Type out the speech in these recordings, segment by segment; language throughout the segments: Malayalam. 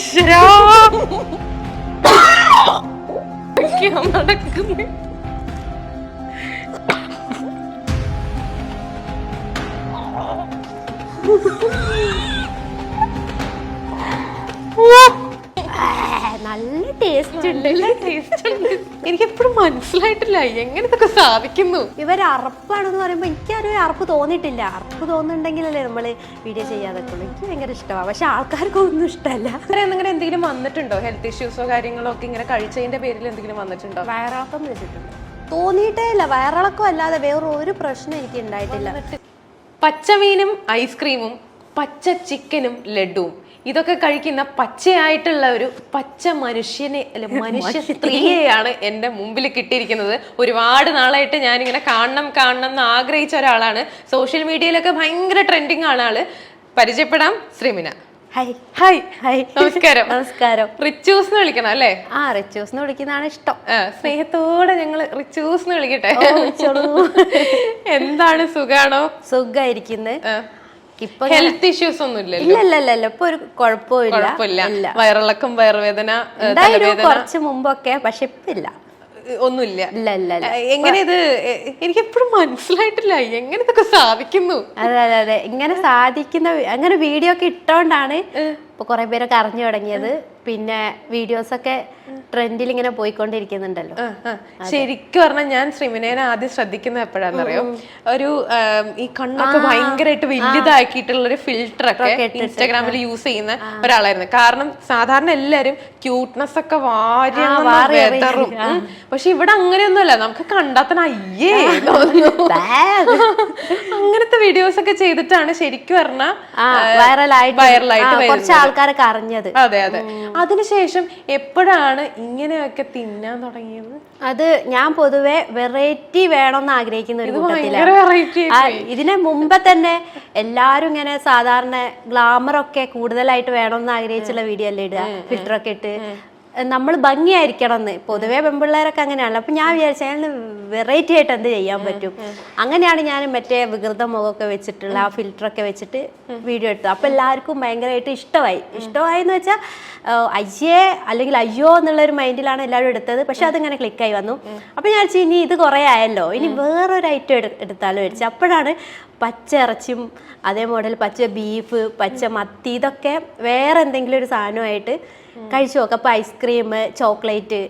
ഈശ്വരാ. എന്തൊക്കെയാ നടക്കുന്നെ? നല്ല ടേസ്റ്റ് ഉണ്ട്. ഉണ്ട്. എനിക്ക് എപ്പോഴും മനസ്സിലായിട്ടില്ല. എങ്ങനെ ഇതൊക്കെ സാധിക്കുന്നു? ഇവർ അറപ്പാണെന്ന് പറയുമ്പോൾ എനിക്കൊരു അറപ്പ് തോന്നിയിട്ടില്ല. അറപ്പ് തോന്നുന്നുണ്ടെങ്കിലല്ലേ നമ്മൾ വീഡിയോ ചെയ്യാതൊക്കെ ഉള്ളൂ എനിക്ക് ഭയങ്കര ഇഷ്ടമാണ് പക്ഷെ ആൾക്കാർക്കൊന്നും ഇഷ്ടമല്ല അങ്ങനെ എന്തെങ്കിലും വന്നിട്ടുണ്ടോ? ഹെൽത്ത് ഇഷ്യൂസോ കാര്യങ്ങളോ ഒക്കെ ഇങ്ങനെ കഴിച്ചതിന്റെ പേരിൽ എന്തെങ്കിലും വന്നിട്ടുണ്ടോ? വയറിളക്കം വെച്ചിട്ടുണ്ട് തോന്നിയിട്ടേ ഇല്ല വയറിളക്കം അല്ലാതെ വേറെ ഒരു പ്രശ്നം എനിക്ക് ഉണ്ടായിട്ടില്ല. പച്ചമീനും ഐസ്ക്രീമും പച്ച ചിക്കനും ലഡുവും. ഇതൊക്കെ കഴിക്കുന്ന പച്ചയായിട്ടുള്ള ഒരു പച്ച മനുഷ്യനെ അല്ലെ മനുഷ്യ സ്ത്രീയെയാണ് എന്റെ മുമ്പിൽ കിട്ടിയിരിക്കുന്നത്. ഒരുപാട് നാളായിട്ട് ഞാനിങ്ങനെ കാണണം കാണണം എന്ന് ആഗ്രഹിച്ച ഒരാളാണ്. സോഷ്യൽ മീഡിയയിലൊക്കെ ഭയങ്കര ട്രെൻഡിങ് ആണ് ആൾ. പരിചയപ്പെടാം ശ്രീമിന. ഹായ് ഹായ് ഹായ് നമസ്കാരം. നമസ്കാരം. റിച്ചൂസ് എന്ന് വിളിക്കണം അല്ലേ? ആ റിച്ചൂസ് എന്ന് വിളിക്കുന്നതാണ് ഇഷ്ടം. സ്നേഹത്തോടെ ഞങ്ങൾ റിച്ചൂസ് എന്ന് വിളിക്കട്ടെ. എന്താണ് സുഖാണോ? സുഖമായിരിക്കുന്നത് ഇപ്പൊ ഹെൽത്ത് ഇഷ്യൂസ് ഒന്നും ഇല്ലല്ലോ? ഇല്ല ഇല്ല ഇല്ല ഇപ്പൊ ഒരു കുഴപ്പമില്ല. വയറിളക്കം വയറുവേദന കുറച്ച് മുമ്പൊക്കെ പക്ഷെ ഇപ്പില്ല ഒന്നുമില്ല. എങ്ങനെ ഇത് എനിക്ക് എപ്പോഴും മനസ്സിലായിട്ടില്ല. എങ്ങനെ ഇതൊക്കെ സാധിക്കുന്നു? അതെ അതെ അതെ. ഇങ്ങനെ സാധിക്കുന്ന അങ്ങനെ വീഡിയോ ഒക്കെ ഇട്ടോണ്ടാണ് ഇപ്പൊ കുറെ പേരൊക്കെ അറിഞ്ഞു തുടങ്ങിയത്. പിന്നെ വീഡിയോസ് ഒക്കെ ട്രെൻഡിൽ ഇങ്ങനെ പോയിക്കൊണ്ടിരിക്കുന്നുണ്ടല്ലോ. ശരിക്കും പറഞ്ഞാൽ ഞാൻ ശ്രീമിനേനെ ആദ്യം ശ്രദ്ധിക്കുന്നത് എപ്പോഴാണെന്നറിയോ ഒരു ഈ കണ്ണൊക്കെ ഭയങ്കരമായിട്ട് വലുതാക്കിയിട്ടുള്ള ഒരു ഫിൽറ്റർ ഒക്കെ ഇൻസ്റ്റാഗ്രാമിൽ യൂസ് ചെയ്യുന്ന ഒരാളായിരുന്നു. കാരണം സാധാരണ എല്ലാരും ക്യൂട്ട്നെസ് ഒക്കെ വാരി വെതറും. പക്ഷെ ഇവിടെ അങ്ങനെയൊന്നുമല്ല. നമുക്ക് കണ്ടാത്തന അയ്യേ. അങ്ങനത്തെ വീഡിയോസ് ഒക്കെ ചെയ്തിട്ടാണ് ശരിക്കും പറഞ്ഞാൽ ആ വൈറലായിട്ട് കുറച്ച് ആൾക്കാരൊക്കെ അറിഞ്ഞത്. അതെ അതെ. അതിനുശേഷം എപ്പോഴാണ് ഇങ്ങനെയൊക്കെ തിന്നാൻ തുടങ്ങിയത്? അത് ഞാൻ പൊതുവെ വെറൈറ്റി വേണമെന്ന് ആഗ്രഹിക്കുന്ന ഒരു കൂട്ടത്തിലാണ്. വെറൈറ്റി ഇതിനെ ഇതിന് മുമ്പ് തന്നെ എല്ലാരും ഇങ്ങനെ സാധാരണ ഗ്ലാമർ ഒക്കെ കൂടുതലായിട്ട് വേണമെന്ന് ആഗ്രഹിച്ചുള്ള വീഡിയോ അല്ലേ ഇടുക? ഫിൽറ്റർ ഒക്കെ ഇട്ട്. നമ്മൾ ഭംഗിയായിരിക്കണം എന്ന് പൊതുവെ പെൺപിള്ളേരൊക്കെ അങ്ങനെയാണല്ലോ. അപ്പൊ ഞാൻ വിചാരിച്ചു അയാൾ വെറൈറ്റി ആയിട്ട് എന്ത് ചെയ്യാൻ പറ്റും. അങ്ങനെയാണ് ഞാൻ മറ്റേ വികൃത മുഖമൊക്കെ വെച്ചിട്ടുള്ള ആ ഫിൽറ്ററൊക്കെ വെച്ചിട്ട് വീഡിയോ എടുത്തത്. അപ്പൊ എല്ലാവർക്കും ഭയങ്കരമായിട്ട് ഇഷ്ടമായി. ഇഷ്ടമായി എന്ന് വെച്ചാൽ അയ്യേ അല്ലെങ്കിൽ അയ്യോ എന്നുള്ള ഒരു മൈൻഡിലാണ് എല്ലാവരും എടുത്തത്. പക്ഷെ അതിങ്ങനെ ക്ലിക്കായി വന്നു. അപ്പൊ ഞാൻ വെച്ചാൽ ഇനി ഇത് കുറേ ആയല്ലോ. ഇനി വേറൊരു ഐറ്റം എടു എടുത്താലോ വിചാരിച്ചു. അപ്പോഴാണ് പച്ച ഇറച്ചിയും അതേ മോഡൽ പച്ച ബീഫ് പച്ച മത്തി ഇതൊക്കെ വേറെ എന്തെങ്കിലും ഒരു സാധനമായിട്ട് കഴിച്ചു അപ്പോൾ ഐസ്ക്രീം ചോക്ലേറ്റ്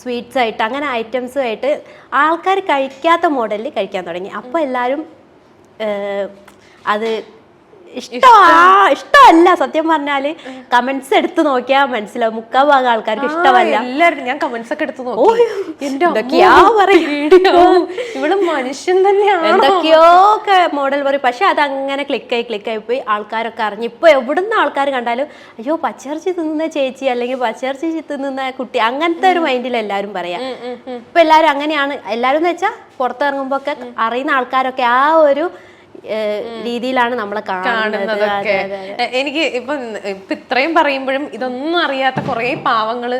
സ്വീറ്റ്സ് ആയിട്ട് അങ്ങനെ ഐറ്റംസും ആയിട്ട് ആൾക്കാർ കഴിക്കാത്ത മോഡലിൽ കഴിക്കാൻ തുടങ്ങി. അപ്പോൾ എല്ലാവരും അത് ഇഷ്ടമാ ഇഷ്ടമല്ല. സത്യം പറഞ്ഞാൽ കമന്റ്സ് എടുത്തു നോക്കിയാ മനസ്സിലാവും. മുക്കാൽ ഭാഗം ആൾക്കാർക്ക് ഇഷ്ടമല്ല. എല്ലാവരും ഞാൻ കമന്റ്സ് ഒക്കെ എടുത്ത് നോക്കി. ഇവൾ മനുഷ്യൻ തന്നെയാണ്? എന്തൊക്കെയോ ഒക്കെ മോഡൽ പറയും. പക്ഷെ അത് അങ്ങനെ ക്ലിക്കായി ക്ലിക്കായി പോയി ആൾക്കാരൊക്കെ അറിഞ്ഞു. ഇപ്പൊ എവിടുന്ന് ആൾക്കാർ കണ്ടാലും അയ്യോ പച്ചയിറച്ചി തിന്നുന്ന ചേച്ചി അല്ലെങ്കിൽ പച്ചയിറച്ചി തിന്നുന്ന കുട്ടി. അങ്ങനത്തെ ഒരു മൈൻഡിൽ എല്ലാവരും പറയാം. ഇപ്പൊ എല്ലാരും അങ്ങനെയാണ്. എല്ലാരും എന്ന് വെച്ചാൽ പുറത്തിറങ്ങുമ്പോ ഒക്കെ അറിയുന്ന ആൾക്കാരൊക്കെ ആ ഒരു രീതിയിലാണ് നമ്മൾ കാണുന്നത്. എനിക്ക് ഇപ്പൊ ഇപ്പൊ ഇത്രയും പറയുമ്പോഴും ഇതൊന്നും അറിയാത്ത കുറെ പാവങ്ങൾ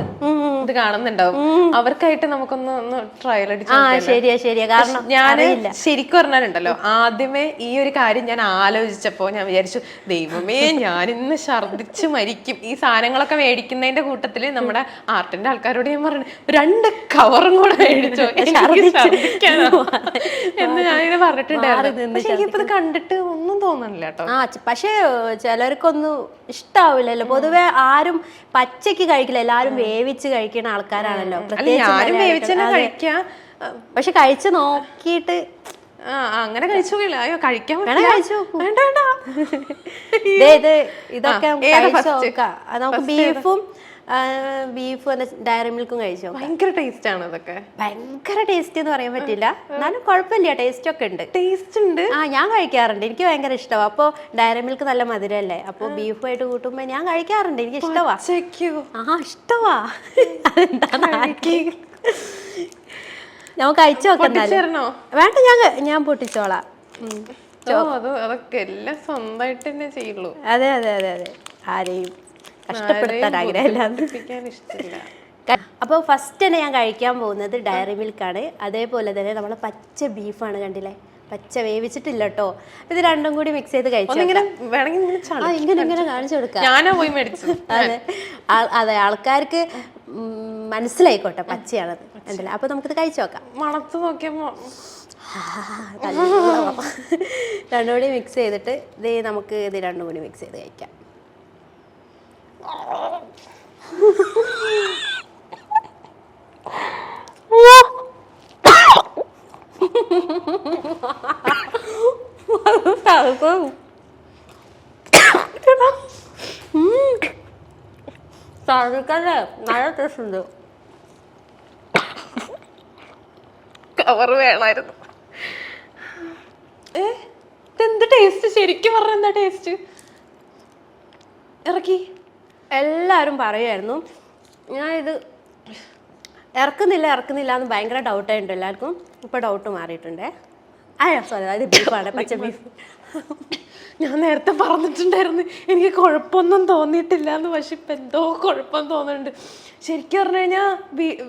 ഇത് കാണുന്നുണ്ടാവും. അവർക്കായിട്ട് നമുക്കൊന്ന് ഒന്ന് ട്രയൽ അടിച്ചു ആ ശരിയാ ശരിയാ. കാരണം ഞാൻ ശരിക്കും പറഞ്ഞാലുണ്ടല്ലോ ആദ്യമേ ഈ ഒരു കാര്യം ഞാൻ ആലോചിച്ചപ്പോ ഞാൻ വിചാരിച്ചു ദൈവമേ ഞാൻ ഇന്ന് ഛർദിച്ച് മരിക്കും. ഈ സാധനങ്ങളൊക്കെ മേടിക്കുന്നതിന്റെ കൂട്ടത്തിൽ നമ്മുടെ ആർട്ടിന്റെ ആൾക്കാരോട് ഞാൻ പറഞ്ഞു രണ്ട് കവറും കൂടെ മേടിച്ചോ. എന്ന് ഞാനിങ്ങനെ പറഞ്ഞിട്ടുണ്ടായിരുന്നു. പക്ഷെ എനിക്കിപ്പോ ഇത് കണ്ടിട്ട് ഒന്നും തോന്നണില്ല കേട്ടോ ആ പക്ഷെ ചിലർക്കൊന്നും ഇഷ്ടാവില്ലല്ലോ. പൊതുവെ ആരും പച്ചക്ക് കഴിക്കില്ല. എല്ലാരും വേവിച്ച് കഴിക്കുന്ന ആൾക്കാരാണല്ലോ. ഞാനും. കഴിക്കാം. പക്ഷെ കഴിച്ച് നോക്കിയിട്ട് ആ അങ്ങനെ കഴിച്ചു അയ്യോ കഴിക്കാൻ. വേണ്ട വേണ്ട. ഇത് ഇതൊക്കെ നമുക്ക് ബീഫും ബീഫും ഡയറി മിൽക്കും കഴിച്ചോ? ഭയങ്കര ടേസ്റ്റ് ആണ് ഇതൊക്കെ ഭയങ്കര ടേസ്റ്റ് എന്ന് പറയാൻ പറ്റില്ല. എന്നാലും കുഴപ്പമില്ല ടേസ്റ്റ് ഒക്കെ ഉണ്ട്. ടേസ്റ്റ് ഉണ്ട്. ആ ഞാൻ കഴിക്കാറുണ്ട്. എനിക്ക് ഭയങ്കര ഇഷ്ടമാണ് അപ്പോൾ ഡയറി മിൽക്ക് നല്ല മധുരമല്ലേ അപ്പോൾ ബീഫുമായിട്ട് കൂട്ടുമ്പോൾ ഞാൻ കഴിക്കാറുണ്ട്. എനിക്ക് ഇഷ്ടമാ ആ ഇഷ്ടമാ ഞാൻ നമുക്ക് അയച്ചു നോക്കാം വേണ്ട ഞാൻ ഞാൻ പൊട്ടിച്ചോളാം. അതൊക്കെ എല്ലാം സ്വന്തമായിട്ട് തന്നെ ചെയ്യുള്ളൂ. അതെ അതെ അതെ അതെ. ആരെയും കഷ്ടപ്പെടുത്താൻ ആഗ്രഹമില്ല അപ്പോൾ ഫസ്റ്റ് തന്നെ ഞാൻ കഴിക്കാൻ പോകുന്നത് ഡയറി മിൽക്കാണ് അതേപോലെ തന്നെ നമ്മൾ പച്ച ബീഫാണ് കണ്ടില്ലേ? പച്ച വേവിച്ചിട്ടില്ല കേട്ടോ ഇത് രണ്ടും കൂടി മിക്സ് ചെയ്ത് കഴിച്ചു ഇങ്ങനെ ഇങ്ങനെ കാണിച്ചു കൊടുക്കാം. അതെ. ആൾ- അതെ ആൾക്കാർക്ക് മനസ്സിലായിക്കോട്ടെ പച്ചയാണത്. കണ്ടില്ല? അപ്പൊ നമുക്കിത് കഴിച്ചു നോക്കാം. മണത്ത് നോക്കിയപ്പോ. രണ്ടും കൂടി മിക്സ് ചെയ്തിട്ട് ഇത് നമുക്ക് ഇത് രണ്ടും കൂടി മിക്സ് ചെയ്ത് കഴിക്കാം. തഴുക്കല്ലേ നല്ല ടേസ്റ്റ് കവർ വേണമായിരുന്നു. ഏ? ഇതെന്ത് ടേസ്റ്റ് ശരിക്കും പറഞ്ഞ എന്താ ടേസ്റ്റ് ഇറക്കി. എല്ലാവരും പറയുമായിരുന്നു ഞാൻ ഇത് ഇറക്കുന്നില്ല ഇറക്കുന്നില്ല എന്ന് ഭയങ്കര ഡൗട്ടായിട്ടുണ്ട് എല്ലാവർക്കും. ഇപ്പൊ ഡൗട്ട് മാറിയിട്ടുണ്ടേ. ആ സോറി അത് ബീഫാണ് പച്ച ബീഫ് ഞാൻ നേരത്തെ പറഞ്ഞിട്ടുണ്ടായിരുന്നു എനിക്ക് കുഴപ്പമൊന്നും തോന്നിയിട്ടില്ല എന്ന് പക്ഷെ ഇപ്പൊ എന്തോ കുഴപ്പം തോന്നുന്നുണ്ട്. ശരിക്കും പറഞ്ഞു കഴിഞ്ഞാൽ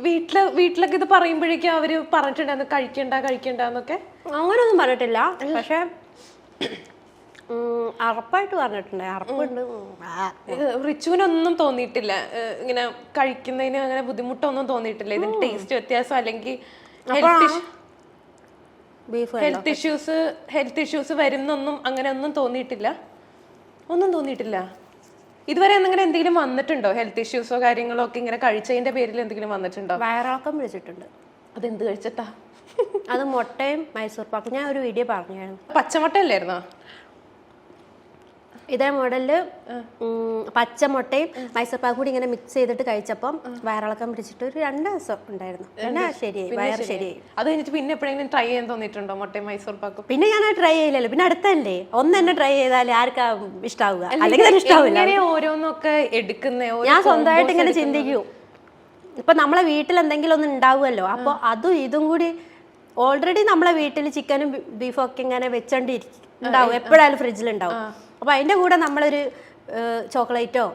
വീട്ടിലെ വീട്ടിലൊക്കെ ഇത് പറയുമ്പോഴേക്കും അവർ പറഞ്ഞിട്ടുണ്ടായിരുന്നു കഴിക്കണ്ട കഴിക്കണ്ട എന്നൊക്കെ. അങ്ങനെയൊന്നും പറഞ്ഞിട്ടില്ല പക്ഷെ അറപ്പായിട്ട് പറഞ്ഞിട്ടുണ്ട് അറപ്പുണ്ട്. റിച്ചുവിനൊന്നും തോന്നിയിട്ടില്ല. ഇങ്ങനെ കഴിക്കുന്നതിന് അങ്ങനെ ബുദ്ധിമുട്ടൊന്നും തോന്നിയിട്ടില്ല. ഇതിന് ടേസ്റ്റ് വ്യത്യാസം അല്ലെങ്കിൽ ഹെൽത്ത് ഇഷ്യൂസ് ഹെൽത്ത് ഇഷ്യൂസ് വരുന്നൊന്നും അങ്ങനെ ഒന്നും തോന്നിയിട്ടില്ല. ഒന്നും തോന്നിയിട്ടില്ല. ഇതുവരെ എന്തെങ്കിലും എന്തെങ്കിലും വന്നിട്ടുണ്ടോ? ഹെൽത്ത് ഇഷ്യൂസോ കാര്യങ്ങളോ ഒക്കെ ഇങ്ങനെ കഴിച്ചതിന്റെ പേരിൽ എന്തെങ്കിലും വന്നിട്ടുണ്ടോ? വയറിളക്കം വിളിച്ചിട്ടുണ്ട് എന്ത് കഴിച്ചിട്ടാ? അത് മുട്ടയും മൈസൂർ പാക്കും. ഞാൻ ഒരു വീഡിയോ പറഞ്ഞായിരുന്നു. പച്ചമുട്ട അല്ലായിരുന്നോ? ഇതേ മോഡലിൽ പച്ചമുട്ടയും പച്ച മുട്ടയും മൈസൂർ പാക്കും കൂടി ഇങ്ങനെ മിക്സ് ചെയ്തിട്ട് കഴിച്ചപ്പം വയറിളക്കം പിടിച്ചിട്ട് ഒരു രണ്ട് ദിവസം ഉണ്ടായിരുന്നു. പിന്നെ ശരിയായി വയർ ശരിയായി. അത് കഴിഞ്ഞിട്ട് പിന്നെ എപ്പോഴെങ്കിലും ട്രൈ ചെയ്യാൻ തോന്നിയിട്ടുണ്ടോ മുട്ടയും മൈസൂർ പാക്കും പിന്നെ ഞാൻ ട്രൈ ചെയ്യില്ലല്ലോ. പിന്നെ അടുത്തല്ലേ ഒന്ന് തന്നെ ട്രൈ ചെയ്താലേ ആർക്കാ ഇഷ്ടാവുക? അല്ലെങ്കിൽ ഇഷ്ടാവില്ല. ഓരോന്നൊക്കെ എടുക്കുന്ന ഞാൻ സ്വന്തമായിട്ട് ഇങ്ങനെ ചിന്തിക്കൂ. ഇപ്പൊ നമ്മളെ വീട്ടിൽ എന്തെങ്കിലും ഒന്ന് ഉണ്ടാവുമല്ലോ അപ്പോൾ അതും ഇതും കൂടി ഓൾറെഡി നമ്മളെ വീട്ടിൽ ചിക്കനും ബീഫും ഒക്കെ ഇങ്ങനെ വെച്ചോണ്ടിരിക്കും ഉണ്ടാവും. എപ്പോഴായാലും ഫ്രിഡ്ജിൽ ഉണ്ടാവും. അപ്പൊ അതിന്റെ കൂടെ നമ്മളൊരു ചോക്ലേറ്റോ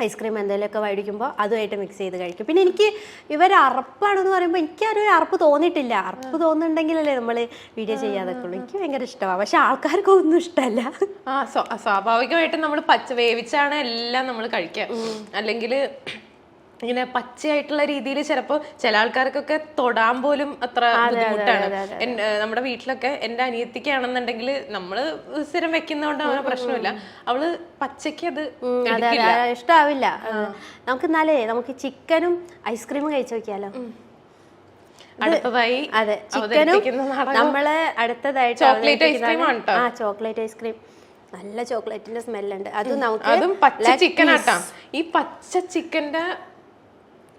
ഐസ്ക്രീം എന്തെങ്കിലുമൊക്കെ മേടിക്കുമ്പോൾ അതുമായിട്ട് മിക്സ് ചെയ്ത് കഴിക്കും. പിന്നെ എനിക്ക് ഇവർ അറപ്പാണെന്ന് പറയുമ്പോൾ എനിക്ക് ആ ഒരു അറപ്പ് തോന്നിയിട്ടില്ല. അറപ്പ് തോന്നുന്നുണ്ടെങ്കിലല്ലേ നമ്മൾ വീഡിയോ ചെയ്യാതൊക്കെ ഉള്ളൂ എനിക്ക് ഭയങ്കര ഇഷ്ടമാണ് പക്ഷെ ആൾക്കാർക്ക് ഒന്നും ഇഷ്ടമല്ല ആ സ്വ- സ്വാഭാവികമായിട്ടും നമ്മൾ പച്ച വേവിച്ചാണ് എല്ലാം നമ്മൾ കഴിക്കുക അല്ലെങ്കിൽ ഇങ്ങനെ പച്ചയായിട്ടുള്ള രീതിയിൽ ചിലപ്പോ ചില ആൾക്കാർക്കൊക്കെ തൊടാൻ പോലും അത്ര ബുദ്ധിമുട്ടാണ്. നമ്മുടെ വീട്ടിലൊക്കെ എന്റെ അനിയത്തിക്കാണെന്നുണ്ടെങ്കിൽ നമ്മൾ സ്ഥിരം വെക്കുന്നതുകൊണ്ട് അവന് പ്രശ്നമില്ല. അവൾ പച്ചയ്ക്ക് അത് ഇഷ്ടാവില്ല. നമുക്ക് എന്നാലേ നമുക്ക് ചിക്കനും ഐസ്ക്രീമും കഴിച്ചു നോക്കിയാലോ? അടുത്തതായി അതെ ചിക്കനും നമ്മൾ അടുത്തതായിട്ട് ചോക്ലേറ്റ് ഐസ്ക്രീം ആ ചോക്ലേറ്റ് ഐസ്ക്രീം. നല്ല ചോക്ലേറ്റിന്റെ സ്മെല്ലുണ്ട്. അത് നമുക്ക് അതും പച്ച ചിക്കൻ ആട്ടാം ഈ പച്ച ചിക്കന്റെ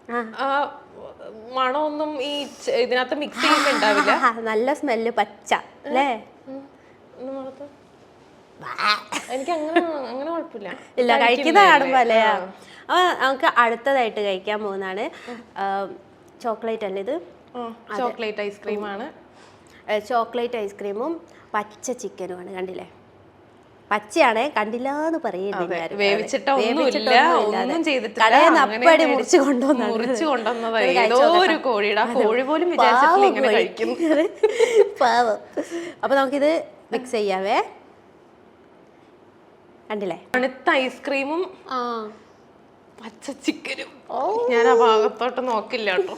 ആ. മണമൊന്നും ഈ ഇതിനകത്ത് മിക്സ് ചെയ്യുന്നുണ്ടാവില്ല നല്ല സ്മെല്ല് പച്ച അല്ലേ? എനിക്ക് അങ്ങനെ അങ്ങനെ കുഴപ്പമില്ല. ഇല്ല കഴിക്കുന്ന കാണുമ്പോ അല്ലേ? അപ്പൊ നമുക്ക് അടുത്തതായിട്ട് കഴിക്കാൻ പോകുന്നതാണ്. ചോക്ലേറ്റ് അല്ലേ ഇത്? ചോക്ലേറ്റ് ഐസ്ക്രീമാണ് ചോക്ലേറ്റ് ഐസ്ക്രീമും പച്ച ചിക്കനുമാണ് കണ്ടില്ലേ? പച്ചയാണേ കണ്ടില്ലാന്ന് പറയുന്നത് വേവിച്ചിട്ട ഒന്നുമില്ല ഒന്നും ചെയ്തിട്ടില്ല. അപ്പടി മുറിച്ച് കൊണ്ടുവന്നു മുറിച്ച് കൊണ്ടുവന്നതാ. ഏതോ ഒരു കോഴിയുടെ കോഴി പോലും വിചാരിച്ചിട്ടില്ല ഇങ്ങനെ കഴിക്കും. പാവം. അപ്പൊ നമുക്കിത് മിക്സ് ചെയ്യാവേ. കണ്ടില്ലേ? തണുത്ത ഐസ്ക്രീമും പച്ച ചിക്കനും. ഞാൻ ആ ഭാഗത്തോട്ട് നോക്കില്ല കേട്ടോ.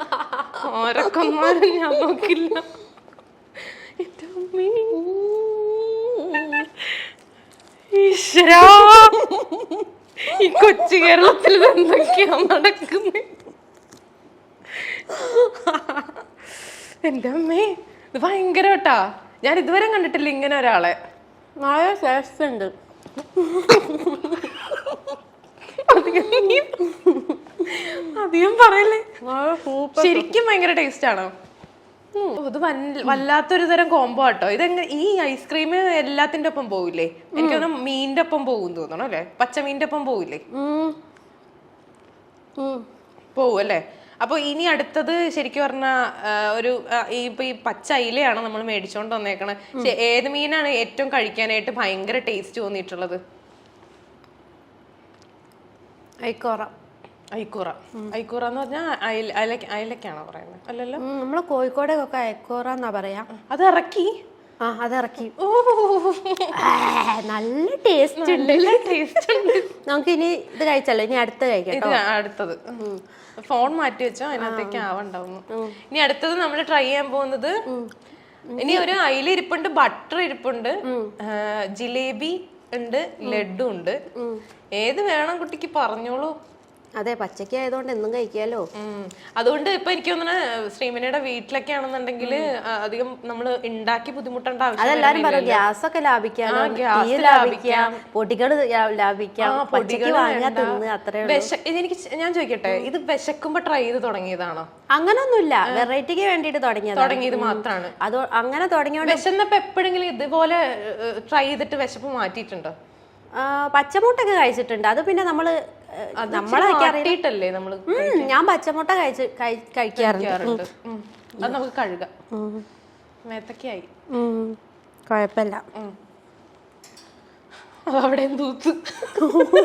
ഓരൊക്കൊന്നാലും ഞാൻ നോക്കില്ല. എന്റെ അമ്മേ. ഈശ്വരാ. ഈ കൊച്ചു കേരളത്തിൽ എന്തൊക്കെയാ നടക്കുന്നത് എന്റെ അമ്മേ ഇത് ഭയങ്കര കേട്ടാ ഞാൻ ഇതുവരെ കണ്ടിട്ടില്ല ഇങ്ങനെ ഒരാളെ. നാളെ ഉണ്ട് അധികം പറയല്ലേ? ശരിക്കും ഭയങ്കര ടേസ്റ്റ് ആണോ? ഇത് വല്ല- വല്ലാത്തൊരു തരം കോംബോ ആട്ടോ. ഇതെങ്ങനെ ഈ ഐസ്ക്രീം എല്ലാത്തിന്റെ ഒപ്പം പോവില്ലേ? എനിക്ക് തോന്നുന്നു മീനിന്റെ ഒപ്പം പോകും തോന്നണം അല്ലേ? പച്ചമീനിന്റെ ഒപ്പം പോവില്ലേ? പോവും അല്ലേ? അപ്പൊ ഇനി അടുത്തത് ശരിക്കും പറഞ്ഞ ഒരു ഈ ഇപ്പൊ ഈ പച്ച അയിലയാണ് നമ്മൾ മേടിച്ചോണ്ട് വന്നേക്കണത് ഏത് മീനാണ് ഏറ്റവും കഴിക്കാനായിട്ട് ഭയങ്കര ടേസ്റ്റ് തോന്നിയിട്ടുള്ളത്? ഐക്കോറ. ഐക്കൂറ. ഐക്കൂറ എന്ന് പറഞ്ഞാൽ അയല അയലക്ക അയലക്കാണോ പറയുന്നത്? അല്ലല്ലോ. നമ്മളെ കോഴിക്കോടെ ഒക്കെ ഐക്കൂറ അയക്കോറാന്നാ പറയാ. അത് ഇറക്കി. ആ അതിറക്കി ഓ നല്ല ടേസ്റ്റ് ഉണ്ട്. ടേസ്റ്റ് ഉണ്ട്. നമുക്ക് ഇനി ഇത് കഴിച്ചല്ലോ. ഇനി അടുത്ത കഴിക്കാം അടുത്തത്. ഫോൺ മാറ്റി വെച്ചോ അതിനകത്തേക്ക് ആവണ്ടാവുന്നു. ഇനി അടുത്തത് നമ്മൾ ട്രൈ ചെയ്യാൻ പോകുന്നത് ഇനി ഒരു അയില ഇരിപ്പുണ്ട് ബട്ടർ ഇരിപ്പുണ്ട് ജിലേബി ഉണ്ട് ലഡു ഉണ്ട്. ഏത് വേണം കുട്ടിക്ക് പറഞ്ഞോളൂ. അതെ പച്ചക്ക ആയതുകൊണ്ട് എന്നും കഴിക്കാലോ. അതുകൊണ്ട് ഇപ്പൊ എനിക്ക് തോന്നുന്നു ശ്രീമനിയുടെ വീട്ടിലൊക്കെ ആണെന്നുണ്ടെങ്കിൽ അധികം നമ്മൾ ഉണ്ടാക്കി ബുദ്ധിമുട്ടേണ്ട ആവശ്യം അതെല്ലാരും പറയും ഗ്യാസ് ഒക്കെ ലാഭിക്കാം. ലാഭിക്കാം പൊടികൾ ലാഭിക്കാം പൊടികൾ എനിക്ക് ഞാൻ ചോദിക്കട്ടെ ഇത് വിശക്കുമ്പോ ട്രൈ ചെയ്ത് തുടങ്ങിയതാണോ? അങ്ങനൊന്നുമില്ല വെറൈറ്റിക്ക് വേണ്ടിട്ട് തുടങ്ങിയത് തുടങ്ങിയത് മാത്രമാണ് അത് അങ്ങനെ തുടങ്ങിയോണ്ട് വിശന്നപ്പോ എപ്പോഴെങ്കിലും ഇതുപോലെ ട്രൈ ചെയ്തിട്ട് വിശപ്പ് മാറ്റിയിട്ടുണ്ടോ? പച്ചമുട്ടൊക്കെ കഴിച്ചിട്ടുണ്ട്. അത് പിന്നെ നമ്മൾ ഏ, നമ്മളെ നമ്മൾ ഞാൻ പച്ചമുട്ട കഴിച്ച് കഴി- കഴിക്കാറുണ്ട്. അത് നമുക്ക് കഴുകാം. മേത്തക്കായി. കുഴപ്പമില്ല അവിടെ തൂത്ത്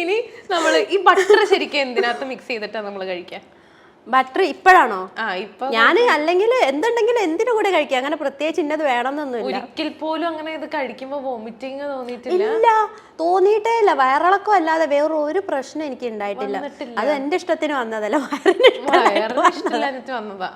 ഇനി നമ്മൾ ഈ ബട്ടർ ശരിക്കും എന്തിനകത്ത് മിക്സ് ചെയ്തിട്ടാ നമ്മൾ കഴിക്കാൻ ബട്ടർ ഇപ്പോഴാണോ? ഞാൻ അല്ലെങ്കിൽ എന്തുണ്ടെങ്കിലും എന്തിനു കൂടെ കഴിക്കാം അങ്ങനെ പ്രത്യേകിച്ച് ഇന്നത് വേണമെന്നൊന്നുമില്ല. ഒരിക്കൽ പോലും അങ്ങനെ ഇത് കഴിക്കുമ്പോൾ വോമിറ്റിംഗ് തോന്നിയിട്ടില്ല. ഇല്ല തോന്നിയിട്ടേ ഇല്ല. വയറിളക്കം അല്ലാതെ വേറെ ഒരു പ്രശ്നം എനിക്ക് ഉണ്ടായിട്ടില്ല. അത് എന്റെ ഇഷ്ടത്തിന് വന്നതല്ല വയറിന് വന്നതാ.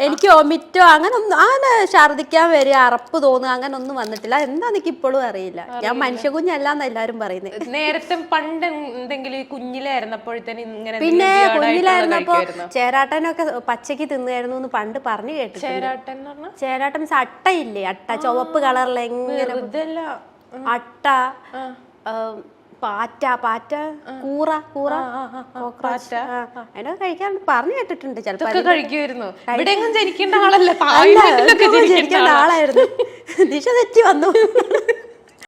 എനിക്ക് ഒമിറ്റോ അങ്ങനെ ഒന്നും അങ്ങനെ ഛർദിക്കാൻ വരിക അറപ്പ് തോന്നുക അങ്ങനെ ഒന്നും വന്നിട്ടില്ല. എന്താ എനിക്ക് ഇപ്പോഴും അറിയില്ല. ഞാൻ മനുഷ്യ കുഞ്ഞല്ലാന്ന് എല്ലാരും പറയുന്നത് നേരത്തെ പണ്ട് എന്തെങ്കിലും കുഞ്ഞിലായിരുന്നപ്പോഴത്തേന് ഇങ്ങനെ പിന്നെ കുഞ്ഞിലായിരുന്നപ്പോ? ചേരാട്ടനൊക്കെ പച്ചക്ക് തിന്നായിരുന്നു എന്ന് പണ്ട് പറഞ്ഞു കേട്ടു ചേരാട്ടൻ ചേരാട്ടൻ അട്ടയില്ലേ അട്ട ചുവപ്പ് കളറിലെങ്ങനെ അട്ട പാറ്റ പാറ്റ കൂറ കൂറ പാറ്റ. അതിനൊക്കെ കഴിക്കാൻ പറഞ്ഞു കേട്ടിട്ടുണ്ട് ചിലപ്പോ ഇതൊക്കെ കഴിക്കുമായിരുന്നു. ഇവിടെ എങ്ങും ജനിക്കേണ്ട ആളല്ലേ. ജനിക്കേണ്ട ആളായിരുന്നു. ദിശ തെറ്റി വന്നു.